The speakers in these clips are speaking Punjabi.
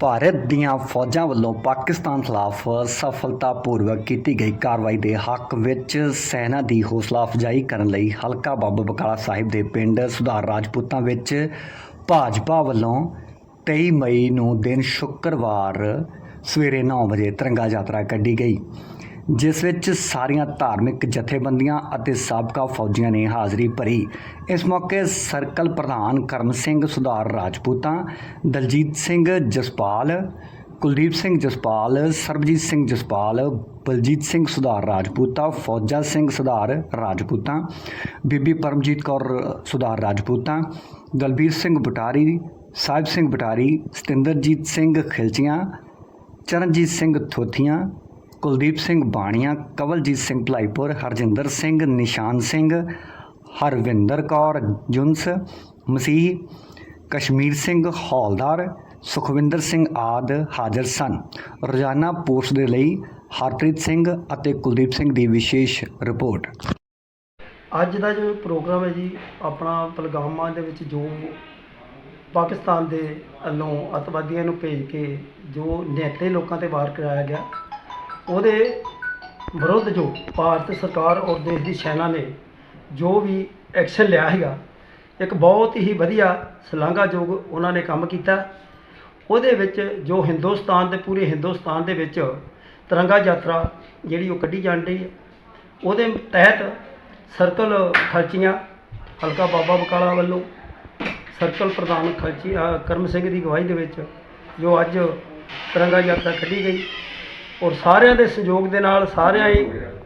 ਭਾਰਤ ਦੀਆਂ ਫੌਜਾਂ ਵੱਲੋਂ ਪਾਕਿਸਤਾਨ ਖਿਲਾਫ ਸਫਲਤਾਪੂਰਵਕ ਕੀਤੀ ਗਈ ਕਾਰਵਾਈ ਦੇ ਹੱਕ ਵਿੱਚ ਸੈਨਾ ਦੀ ਹੌਸਲਾ ਅਫਜ਼ਾਈ ਕਰਨ ਲਈ ਹਲਕਾ ਬਾਬਾ ਬਕਾਲਾ ਸਾਹਿਬ ਦੇ ਪਿੰਡ ਸੁਧਾਰ ਰਾਜਪੂਤਾਂ ਵਿੱਚ ਭਾਜਪਾ ਵੱਲੋਂ 23 ਮਈ ਨੂੰ ਦਿਨ ਸ਼ੁੱਕਰਵਾਰ ਸਵੇਰੇ 9 ਵਜੇ ਤਿਰੰਗਾ ਯਾਤਰਾ ਕੱਢੀ ਗਈ। ਜਿਸ ਵਿੱਚ ਸਾਰੀਆਂ ਧਾਰਮਿਕ ਜਥੇਬੰਦੀਆਂ ਅਤੇ ਸਾਬਕਾ ਫੌਜੀਆਂ ਨੇ ਹਾਜ਼ਰੀ ਭਰੀ। ਇਸ ਮੌਕੇ ਸਰਕਲ ਪ੍ਰਧਾਨ ਕਰਮ ਸਿੰਘ ਸੁਧਾਰ ਰਾਜਪੂਤਾਂ, ਦਲਜੀਤ ਸਿੰਘ ਜਸਪਾਲ, ਕੁਲਦੀਪ ਸਿੰਘ ਜਸਪਾਲ, ਸਰਬਜੀਤ ਸਿੰਘ ਜਸਪਾਲ, ਬਲਜੀਤ ਸਿੰਘ ਸੁਧਾਰ ਰਾਜਪੂਤਾ, ਫੌਜਾ ਸਿੰਘ ਸੁਧਾਰ ਰਾਜਪੂਤਾਂ, ਬੀਬੀ ਪਰਮਜੀਤ ਕੌਰ ਸੁਧਾਰ ਰਾਜਪੂਤਾਂ, ਦਲਬੀਰ ਸਿੰਘ ਬਟਾਰੀ, ਸਾਹਿਬ ਸਿੰਘ ਬਟਾਰੀ, ਸਤਿੰਦਰਜੀਤ ਸਿੰਘ ਖਿਲਚੀਆਂ, ਚਰਨਜੀਤ ਸਿੰਘ ਥੋਥੀਆਂ ਕੁਲਦੀਪ ਸਿੰਘ ਬਾਣੀਆਂ, ਕਵਲਜੀਤ ਸਿੰਘ ਭਲਾਈਪੁਰ, ਹਰਜਿੰਦਰ ਸਿੰਘ, ਨਿਸ਼ਾਨ ਸਿੰਘ, ਹਰਵਿੰਦਰ ਕੌਰ ਜੁੰਸ, ਮਸੀਹ ਕਸ਼ਮੀਰ ਸਿੰਘ ਹੌਲਦਾਰ, ਸੁਖਵਿੰਦਰ ਸਿੰਘ ਆਦ ਹਾਜ਼ਰ ਸਨ। ਰੋਜ਼ਾਨਾ ਪੋਸਟ ਦੇ ਲਈ ਹਰਪ੍ਰੀਤ ਸਿੰਘ ਅਤੇ ਕੁਲਦੀਪ ਸਿੰਘ ਦੀ ਵਿਸ਼ੇਸ਼ ਰਿਪੋਰਟ। ਅੱਜ ਦਾ ਜੋ ਪ੍ਰੋਗਰਾਮ ਹੈ ਜੀ, ਆਪਣਾ ਪਲਗਾਮਾਂ ਦੇ ਵਿੱਚ ਜੋ ਪਾਕਿਸਤਾਨ ਦੇ ਵੱਲੋਂ ਅਤਵਾਦੀਆਂ ਨੂੰ ਭੇਜ ਕੇ ਜੋ ਨਿਹੱਥੇ ਲੋਕਾਂ ਤੇ ਵਾਰ ਕਰਾਇਆ ਗਿਆ ਉਹਦੇ ਵਿਰੁੱਧ ਜੋ ਭਾਰਤ ਸਰਕਾਰ ਔਰ ਦੇਸ਼ ਦੀ ਸੈਨਾ ਨੇ ਜੋ ਵੀ ਐਕਸ਼ਨ ਲਿਆ ਹੈਗਾ ਇੱਕ ਬਹੁਤ ਹੀ ਵਧੀਆ ਸ਼ਲਾਘਾਯੋਗ ਉਹਨਾਂ ਨੇ ਕੰਮ ਕੀਤਾ। ਉਹਦੇ ਵਿੱਚ ਜੋ ਹਿੰਦੁਸਤਾਨ ਦੇ ਪੂਰੇ ਹਿੰਦੁਸਤਾਨ ਦੇ ਵਿੱਚ ਤਿਰੰਗਾ ਯਾਤਰਾ ਜਿਹੜੀ ਉਹ ਕੱਢੀ ਜਾਣ ਰਹੀ ਹੈ, ਉਹਦੇ ਤਹਿਤ ਸਰਕਲ ਖਲਚੀਆਂ, ਹਲਕਾ ਬਾਬਾ ਬਕਾਲਾ ਵੱਲੋਂ ਸਰਕਲ ਪ੍ਰਧਾਨ ਖਰਚੀ ਕਰਮ ਸਿੰਘ ਦੀ ਅਗਵਾਈ ਦੇ ਵਿੱਚ ਜੋ ਅੱਜ ਤਿਰੰਗਾ ਯਾਤਰਾ ਕੱਢੀ ਗਈ। ਔਰ ਸਾਰਿਆਂ ਦੇ ਸਹਿਯੋਗ ਦੇ ਨਾਲ ਸਾਰਿਆਂ ਹੀ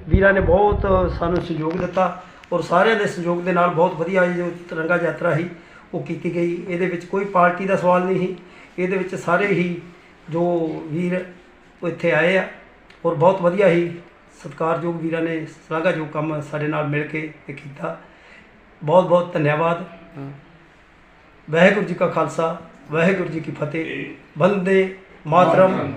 ਵੀਰਾਂ ਨੇ ਬਹੁਤ ਸਾਨੂੰ ਸਹਿਯੋਗ ਦਿੱਤਾ ਔਰ ਸਾਰਿਆਂ ਦੇ ਸਹਿਯੋਗ ਦੇ ਨਾਲ ਬਹੁਤ ਵਧੀਆ ਇਹ ਜੋ ਤਿਰੰਗਾ ਯਾਤਰਾ ਸੀ ਉਹ ਕੀਤੀ ਗਈ। ਇਹਦੇ ਵਿੱਚ ਕੋਈ ਪਾਰਟੀ ਦਾ ਸਵਾਲ ਨਹੀਂ ਸੀ। ਇਹਦੇ ਵਿੱਚ ਸਾਰੇ ਹੀ ਜੋ ਵੀਰ ਉਹ ਇੱਥੇ ਆਏ ਆ ਔਰ ਬਹੁਤ ਵਧੀਆ ਹੀ ਸਤਿਕਾਰਯੋਗ ਵੀਰਾਂ ਨੇ ਸ਼ਲਾਘਾਯੋਗ ਕੰਮ ਸਾਡੇ ਨਾਲ ਮਿਲ ਕੇ ਇਹ ਕੀਤਾ। ਬਹੁਤ ਬਹੁਤ ਧੰਨਵਾਦ। ਵਾਹਿਗੁਰੂ ਜੀ ਕਾ ਖਾਲਸਾ ਵਾਹਿਗੁਰੂ ਜੀ ਕੀ ਫਤਿਹ। ਬੰਦੇ ਮਾਤਰਮ।